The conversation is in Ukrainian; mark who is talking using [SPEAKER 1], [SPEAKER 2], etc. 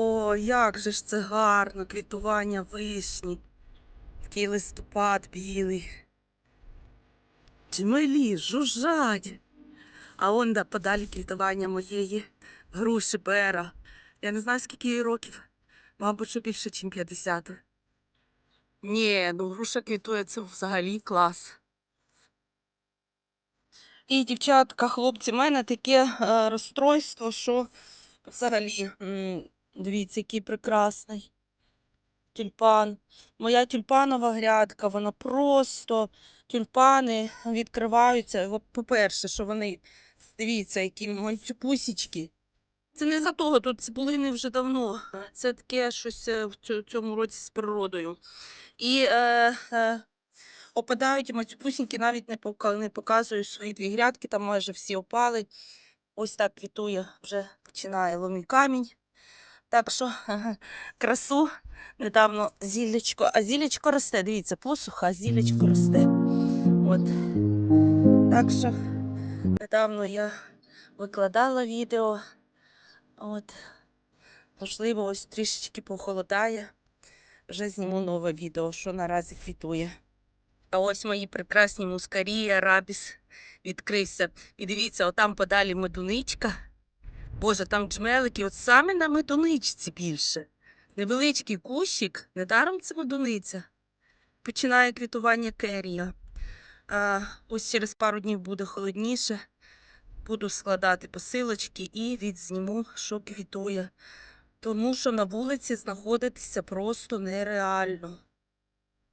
[SPEAKER 1] О, як же ж це гарно, квітування вишні. Такий листопад білий. Джмелі жужжать. А он да подалі квітування моєї груші бера. Я не знаю, скільки їй років. Мабуть, що більше, ніж 50. Ні, ну груша квітує це взагалі клас. І, дівчатка, хлопці, в мене таке е, розстройство, що взагалі, дивіться, який прекрасний тюльпан. Моя тюльпанова грядка, вона просто тюльпани відкриваються. По-перше, що вони, дивіться, які мальчупусічки. Це не за того, тут цибулини вже давно. Це таке щось е, в цьому році з природою. І е, е, опадають мацюпусіньки, навіть не, пока, не показую свої дві грядки, там майже всі опали. Ось так квітує, вже починає ломий камінь. Так що красу недавно зіллячко, а зіллячко росте, дивіться, посуха, а зіллячко росте. От. Так що недавно я викладала відео. От. Можливо, ось трішечки похолодає. Вже зніму нове відео, що наразі квітує. А ось мої прекрасні мускарі, арабіс відкрився. І дивіться, отам подалі медуничка. Боже, там джмелики, от саме на медуничці більше. Невеличкий кущик, недаром це медуниця. Починає квітування керія. А, ось через пару днів буде холодніше. Буду складати посилочки і відзніму, що квітує. Тому що на вулиці знаходитися просто нереально.